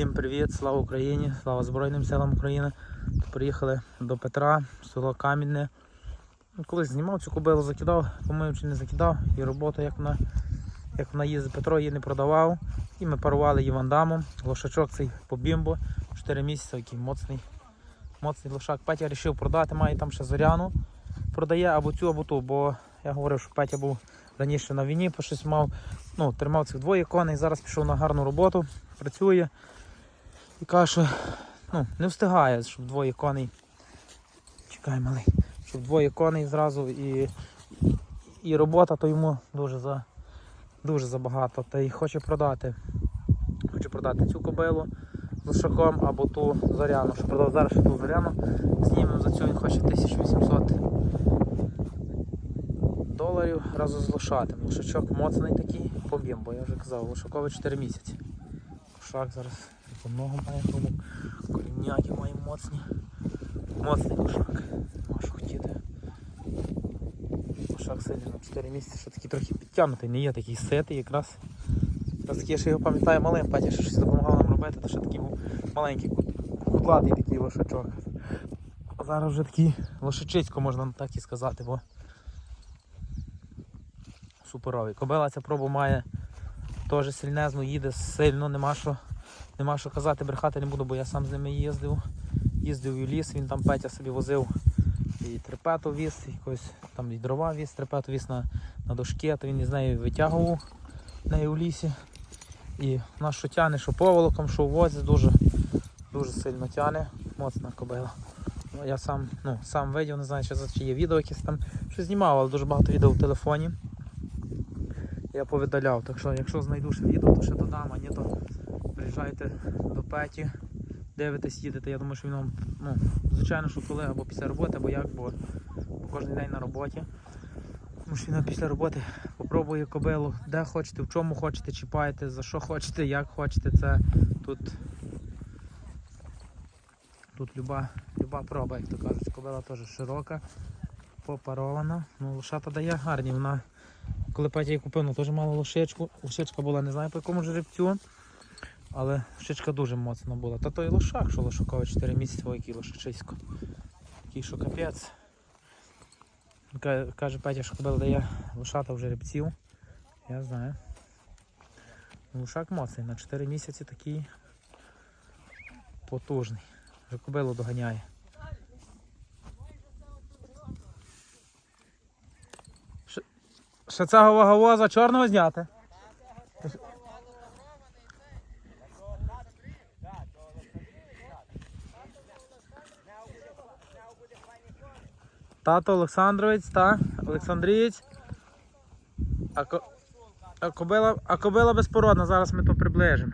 Всім привіт, слава Україні, слава Збройним силам України. Приїхали до Петра, село Кам'яне. Ну, Колись знімав цю кобилу, закидав, по-моєму, чи не закидав. І робота, як вона, як вона їздить, Петро її не продавав. І ми парували її. Лошачок цей по бімбо, 4 місяці, який моцний. Моцний лошак. Петя вирішив продати, має там ще зоряну. Продає або цю, або ту, бо я говорив, що Петя був раніше на війні, по щось мав, ну, тримав цих двоє коней, зараз пішов на гарну роботу, працює. І каже, що ну, не встигає, щоб двоє коней. Чекай, малий. Щоб двоє коней зразу і, і робота, то йому дуже за, дуже забагато. Та й хоче продати. Хоче продати цю кобилу з лошаком або ту зоряну. Що продав зараз ту зоряну. Знімемо за цю він хоче 1800 доларів разом з лошатим. Лошачок моцний такий, поб'єм, бо я вже казав, лошаковий 4 місяці. Лошак зараз по ногу має тому, корінняки має моцні. Моцний лошак. Нема що хотіти. Лошак сильний на 4 місяці, що такий трохи підтягнутий, не є такий ситий якраз. Якраз такий, я ще його пам'ятаю малим, Петя ще щось допомагав нам робити, то ще такий був маленький, кудлатий такий лошачок. А зараз вже такий лошачисько, можна так і сказати, бо суперовий. Кобила ця пробу має теж сильнезну, їде сильно, нема що, нема що казати, брехати не буду, бо я сам з ними їздив. Їздив у ліс, він там Петя собі возив і трепету віз, якось там і дрова віз, трепету віз на, на дошки, то він із нею витягував нею в лісі. І вона що тяне, що поволоком, що в дуже, дуже сильно тяне, моцна кобила. Ну, Я сам, ну, сам видів, не знаю, чи є відео якесь там, що знімав, але дуже багато відео в телефоні. Я повидаляв, так що якщо знайду ще відео, то ще додам, а ні, то приїжджайте до Петі, дивитесь, їдете. Я думаю, що він вам, ну, звичайно, що коли або після роботи, або як, бо, бо кожен день на роботі. Тому що він після роботи попробує кобилу, де хочете, в чому хочете, чіпаєте, за що хочете, як хочете. Це тут, тут люба, люба проба, як то кажуть. Кобила теж широка, попарована. Ну, лошата дає гарні. Вона коли Петя її купив, ну теж мала лошечку. Лошечка була не знаю по якому жеребцю. Але лошечка дуже моцна була. Та той лошак, що лошаковий 4 місяці, ой, який лошачисько. Такий, що капець. Каже Петя, що кобила дає лошата в жеребців. Я знаю. Ну, Лошак моцний, на 4 місяці такий потужний. Вже кобилу доганяє. Ще цього ваговоза чорного зняти. Тато Олександровець, та Олександрієць. А, ко... а, кобила... а кобила безпородна, зараз ми то приближимо.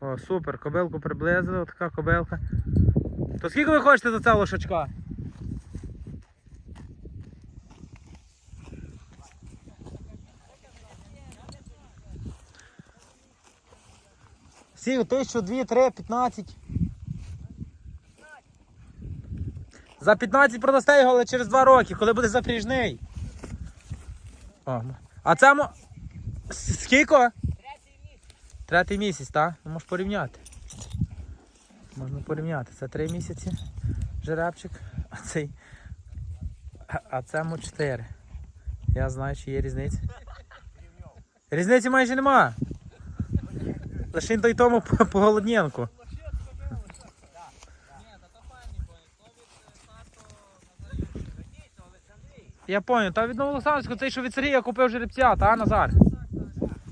О, супер, кобилку приблизили, отака кобилка. То скільки ви хочете за цього лошачка? Всі, тисячу, дві, три, 15. За 15 продасте його, але через 2 роки, коли буде запріжний. О, а це мо... Скільки? Третій місяць, так? Ну, можеш порівняти. Можна порівняти. Це 3 місяці жеребчик, а цей. А, це мо 4. Я знаю, чи є різниця. Різниці майже нема. Лише той тому по, по голоднянку. Я понял, та від Новоолександрівського, цей, що від Сергія купив жеребця, та Назар?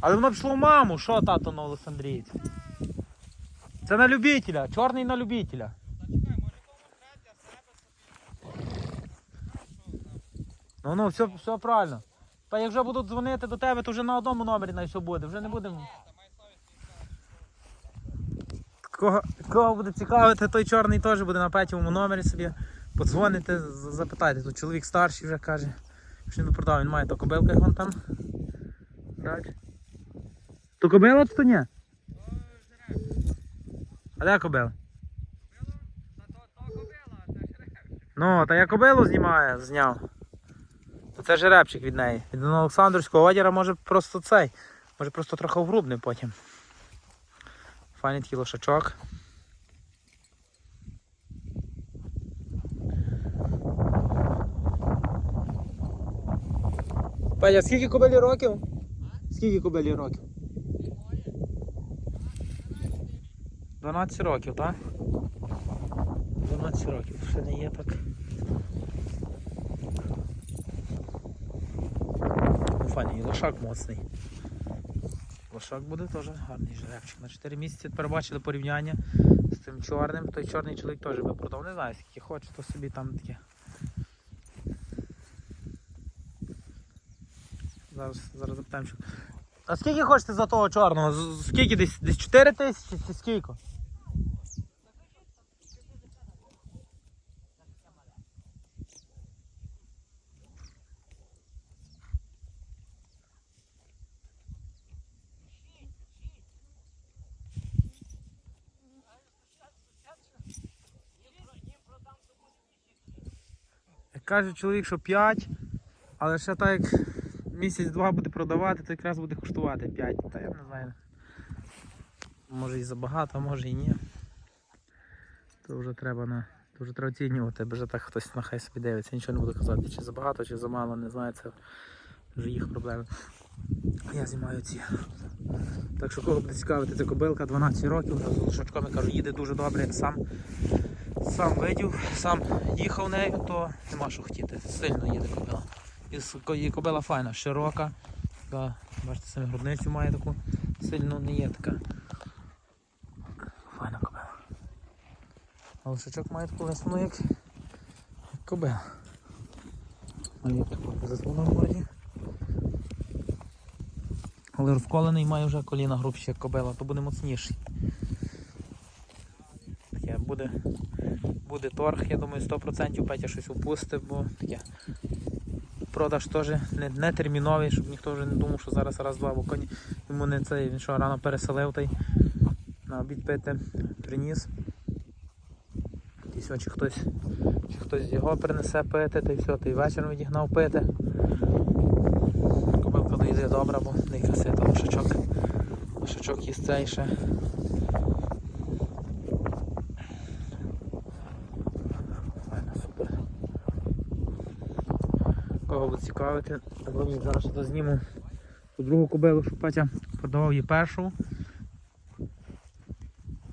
Але воно пішло в маму, що тато Новоолександрієць? Це на любителя, чорний на любителя. Ну ну, все, все правильно. Та як вже будуть дзвонити до тебе, то вже на одному номері на все буде, вже не будемо. Кого, кого буде цікавити, той чорний теж буде на п'ятому номері собі. Подзвоните, запитайте. Тут чоловік старший вже каже, що він продав, він має то кобилка, як вон там. Так. То кобила чи то ні? А де кобила? Ну, та я кобилу знімаю, зняв. То Це жеребчик від неї. Від Олександрівського одіра може просто цей. Може просто трохи вгрубний потім. Файний такий лошачок. Петя, скільки кобелі років? Скільки кобелі років? 12 років, так? 12 років, ще не є так. Ну, Фані, і лошак моцний. Лошак буде теж гарний жеребчик. На 4 місяці тепер бачили порівняння з тим чорним. Той чорний чоловік теж би продав. Не знаю, скільки хоче, то собі там таке. Зараз, зараз запитаємо. А скільки хочете за того чорного? Скільки десь? Десь 4 тисячі чи скільки? Каже чоловік, що 5, але ще так як місяць-два буде продавати, то якраз буде коштувати 5. Та я не знаю. Може і забагато, може і ні. То вже треба на. То вже треба оцінювати, бо вже так хтось нахай собі дивиться, нічого не буду казати, чи забагато, чи замало, не знаю, це вже їх проблеми. Я знімаю ці. Так що кого буде цікавити, це кобилка 12 років, з лошачком, я кажу, їде дуже добре, як сам сам видів, сам їхав нею, то нема що хотіти. Сильно їде кобила. І кобила файна, широка. Така, бачите, самі грудницю має таку. Сильно не є така. Файна кобила. А лошачок має таку весну, як, як кобила. Як таку зазвону в городі. Але розколений має вже коліна грубші, як кобила, то буде моцніший. Таке буде буде торг, я думаю, 100% Петя щось упустив, бо таке. Продаж теж не, не терміновий, щоб ніхто вже не думав, що зараз раз-два, бо коні йому не цей, він що рано переселив та на обід пити приніс. І чи хтось, чи хтось його принесе пити, та й все, та й вечором відігнав пити. Кобилка доїде добра, бо не красита лошачок. Лошачок їсть цей ще. Файно, супер. Кого буде цікавити, я зараз зніму ту другу кобилу, що Петя продавав її першу.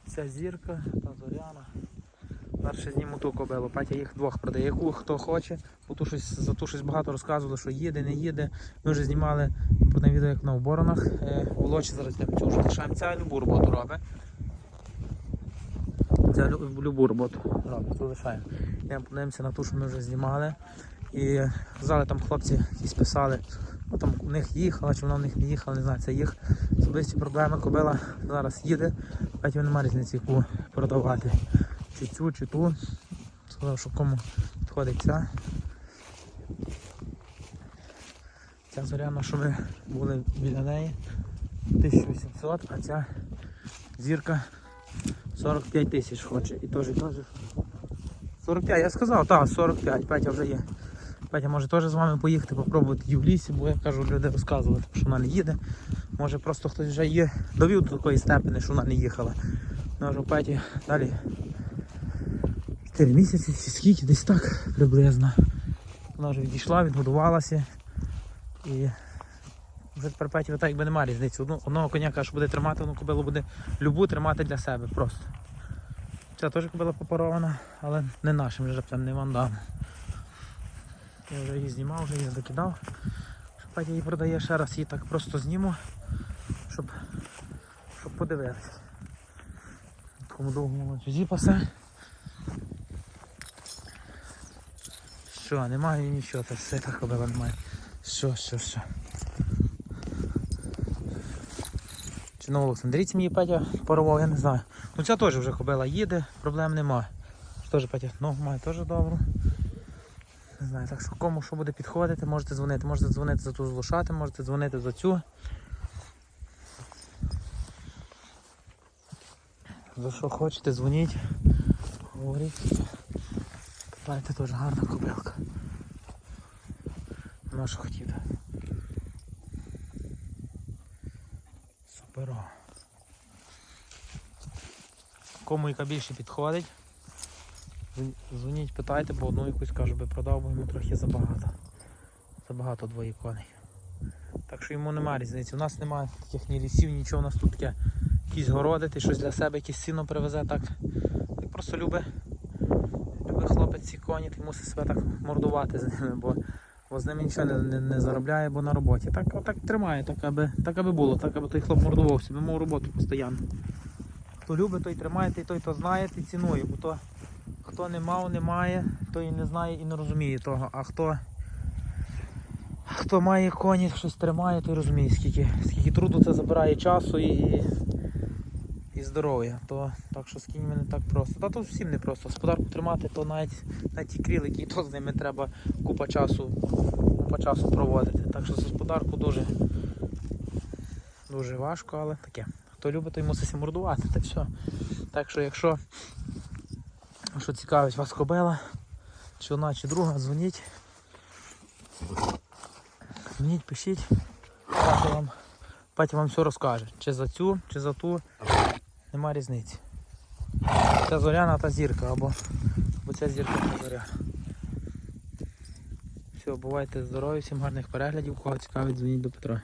Ця зірка, та зоряна. Зараз ще зніму ту кобилу. Петя їх двох продає. Яку хто хоче, бо ту щось, за ту щось багато розказували, що їде, не їде. Ми вже знімали про те відео, як на оборонах. Е, Волочі зараз цього лишаємо. Ця любу роботу робить. Лю- любу роботу робить, то лишаємо. Подивимося на ту, що ми вже знімали. І казали там хлопці якісь писали, ну там у них їхала, чи вона в них не їхала, не знаю, це їх особисті проблеми. Кобила зараз їде, потім немає різниці яку продавати. Чи цю, чи ту. Сказав, що кому підходить ця. Ця зоряна, що ми були біля неї. 1800, а ця зірка 45 тисяч хоче. І теж, і теж. 45, я сказав, так, 45, Петя вже є. Петя може теж з вами поїхати, попробувати її в лісі, бо я кажу, люди розказували, що вона не їде. Може просто хтось вже є, довів до такої степені, що вона не їхала. Може, Петі далі 4 місяці, скільки, десь так приблизно. Вона вже відійшла, відгодувалася. І вже тепер Петі так якби немає різниці. Одну, одного коня каже, що буде тримати, одну кобилу буде любу тримати для себе просто. Ця теж кобила попарована, але не нашим жеребцем, не вандам. Я вже її знімав, вже її закидав. Що Петя її продає ще раз, її так просто зніму, щоб, щоб подивитися. Такому довгому ланцюзі пасе. Що, немає нічого, це все так немає. Що, що, що. Чи на Олександрійці мені Петя порвав, я не знаю. Ну ця теж вже кобила їде, проблем немає. Теж Петя ногу має теж добру. Не знаю, так що кому що буде підходити, можете дзвонити. Можете дзвонити за ту злошати, можете дзвонити за цю. За що хочете, дзвоніть. Говоріть. Питайте теж гарна кобилка. На що хотіти. Суперо. кому яка більше підходить. Дзвон- Дзвоніть, питайте, бо одну якусь кажу, би продав, бо йому трохи забагато. Забагато двоє коней. Так що йому немає різниці. У нас немає таких ні лісів, нічого. У нас тут таке якісь городи, ти щось для себе, якесь сіно привезе, так. Так просто любить. Любить хлопець ці коні, ти мусить себе так мордувати з ними, бо, бо з ними нічого не, не, не заробляє, бо на роботі. Так, отак тримає, так аби, так аби було, так аби той хлоп мордував собі, мав роботу постійно. Хто любить, той тримає, і той, хто знає, той цінує, бо то хто не мав, не має, той не знає і не розуміє того. А хто, хто має коні, щось тримає, той розуміє, скільки, скільки труду це забирає часу і, і здоров'я. То, так що з кіньми не так просто. Та тут всім не просто. Господарку тримати, то навіть, навіть ті крілики, то з ними треба купа часу, купа часу проводити. Так що з господарку дуже, дуже важко, але таке. Хто любить, той мусить мордувати, та все. Так що якщо що цікавить вас кобила, чи одна, чи друга, дзвоніть. Дзвоніть, пишіть. Патя вам, Патя вам все розкаже. Чи за цю, чи за ту. Нема різниці. Ця зоряна та зірка, або, або ця зірка та зоряна. Все, бувайте здорові, всім гарних переглядів, кого цікавить, дзвоніть до Петра.